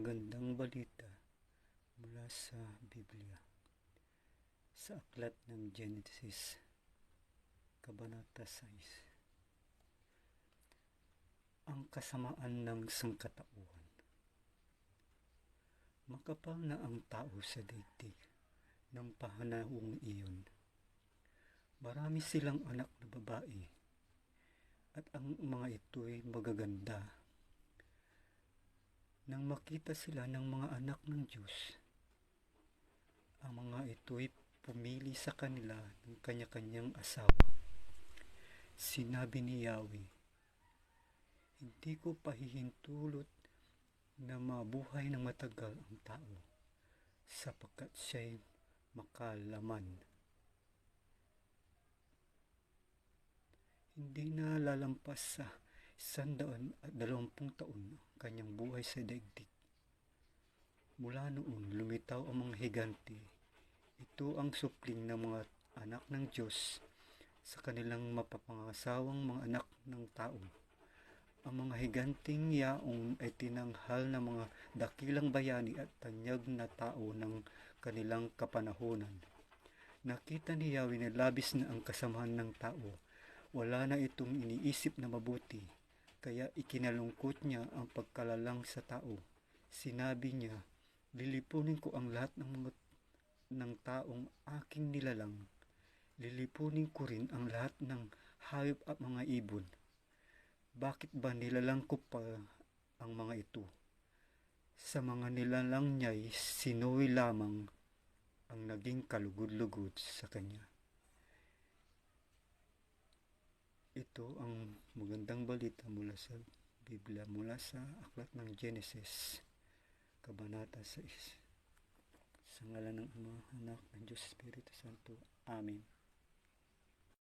magandang balita mula sa Biblia. Sa aklat ng Genesis, Kabanata 6. Ang kasamaan ng sangkatauhan. Makapal na ang tao sa daigdig ng pahanahong iyon. Marami silang anak na babae at ang mga ito'y magaganda nang makita sila ng mga anak ng Diyos, ang mga ito'y pumili sa kanila ng kanya-kanyang asawa. Sinabi ni Yahweh, Hindi ko pahihintulot na mabuhay ng matagal ang tao sapagkat siya'y makalaman. Hindi na lalampas sa sandaan at dalawampung taon ang kanyang buhay sa daigdig. Mula noon, lumitaw ang mga higante. Ito ang supling ng mga anak ng Diyos sa kanilang mapapangasawang mga anak ng tao. Ang mga higanting yaong ay tinanghal ng mga dakilang bayani at tanyag na tao ng kanilang kapanahonan. Nakita ni Yahweh na labis na ang kasamahan ng tao. Wala na itong iniisip na mabuti kaya ikinalungkot niya ang pagkalalang sa tao. Sinabi niya, lilipunin ko ang lahat ng mga ng taong aking nilalang. Lilipunin ko rin ang lahat ng hayop at mga ibon. Bakit ba nilalang ko pa ang mga ito? Sa mga nilalang niya'y sinuwi lamang ang naging kalugod-lugod sa kanya. Ito ang magandang balita mula sa Biblia, mula sa aklat ng Genesis, Kabanata 6. Sa ngalan ng Ama, Anak, ng Diyos Espiritu Santo. Amen.